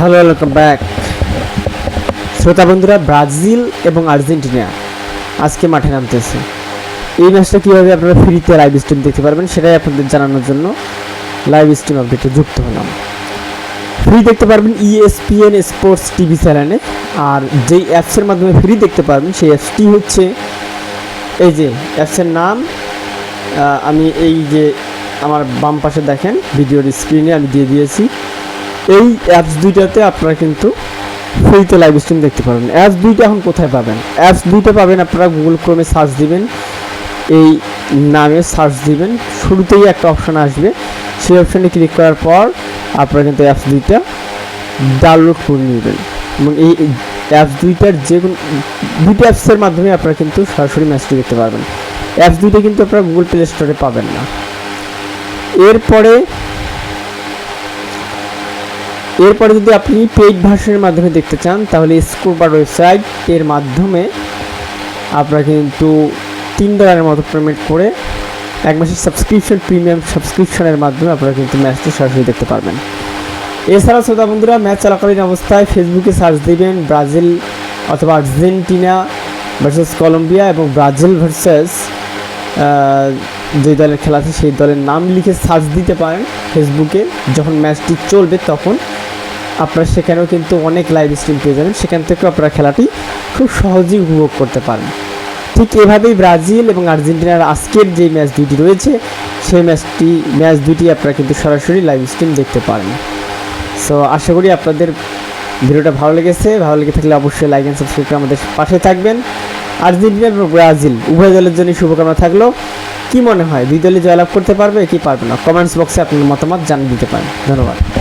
Hello welcome back শ্রোতা বন্ধুরা, Brazil এবং আর্জেন্টিনা আজকে মাঠে নামতেছে। এই ম্যাচটা কীভাবে আপনারা ফ্রিতে লাইভ স্ট্রিম দেখতে পারবেন সেটাই আপনাদের জানানোর জন্য লাইভ স্ট্রিম আপডেটে যুক্ত হলাম। ফ্রি দেখতে পারবেন ইএসপিএন স্পোর্টস টিভি চ্যানেলে আর যেই অ্যাপসের মাধ্যমে ফ্রি দেখতে পারবেন সেই অ্যাপসটি হচ্ছে এই যে অ্যাপসের নাম আমি এই যে আমার বাম পাশে দেখেন ভিডিওর স্ক্রিনে আমি দিয়ে দিয়েছি। এই অ্যাপস দুইটাতে আপনারা কিন্তু ফ্রিতে লাইভ স্ট্রিম দেখতে পারবেন। অ্যাপস দুইটা এখন কোথায় পাবেন? অ্যাপস দুইটা পাবেন আপনারা গুগল ক্রোমে সার্চ দিবেন। এই নামে সার্চ দিবেন। শুরুতেই একটা অপশান আসবে। সেই অপশানে ক্লিক করার পর আপনারা কিন্তু অ্যাপস দুইটা ডাউনলোড করে নেবেন। এবং এই অ্যাপস দুইটার যে কোনো দুইটা অ্যাপসের মাধ্যমে আপনারা কিন্তু সরাসরি ম্যাচটি দেখতে পারবেন। অ্যাপস দুইটা কিন্তু আপনারা গুগল প্লে স্টোরে পাবেন না। এরপরে এরপরে যদি আপনি পেইড ভার্সনের মাধ্যমে দেখতে চান, তাহলে স্কোবার ওয়েবসাইট এর মাধ্যমে আপনারা কিন্তু তিন ডলারের মতো পেমেন্ট করে এক মাসের সাবস্ক্রিপশন প্রিমিয়াম সাবস্ক্রিপশনের মাধ্যমে আপনারা কিন্তু ম্যাচটি সরাসরি দেখতে পারবেন। এছাড়া শ্রোতা বন্ধুরা ম্যাচ চলাকালীন অবস্থায় ফেসবুকে সার্চ দিবেন ব্রাজিল অথবা আর্জেন্টিনা ভার্সেস কলম্বিয়া এবং ব্রাজিল ভার্সেস যে দলের খেলা আছে সেই দলের নাম লিখে সার্চ দিতে পারেন ফেসবুকে যখন ম্যাচটি চলবে তখন আপনারা সেখানেও কিন্তু অনেক লাইভ স্ট্রিম পেয়ে যাবেন। সেখান থেকেও আপনারা খেলাটি খুব সহজেই উপভোগ করতে পারেন ঠিক এভাবেই ব্রাজিল এবং আর্জেন্টিনার আজকের যে ম্যাচ দুটি রয়েছে, সেই ম্যাচটি ম্যাচ দুটি আপনারা কিন্তু সরাসরি লাইভ স্ট্রিম দেখতে পারেন সো আশা করি আপনাদের ভিডিওটা ভালো লেগেছে। ভালো লেগে থাকলে অবশ্যই লাইক অ্যান্ড সাবস্ক্রাইব করে আমাদের পাশে থাকবেন। আর্জেন্টিনা এবং ব্রাজিল, উভয় দলের জন্য শুভকামনা থাকল। কি মনে হয়? দুই দলে জয়লাভ করতে পারবে কি পারবে না? কমেন্টস বক্সে আপনার মতামত জানিয়ে দিতে পারেন। ধন্যবাদ।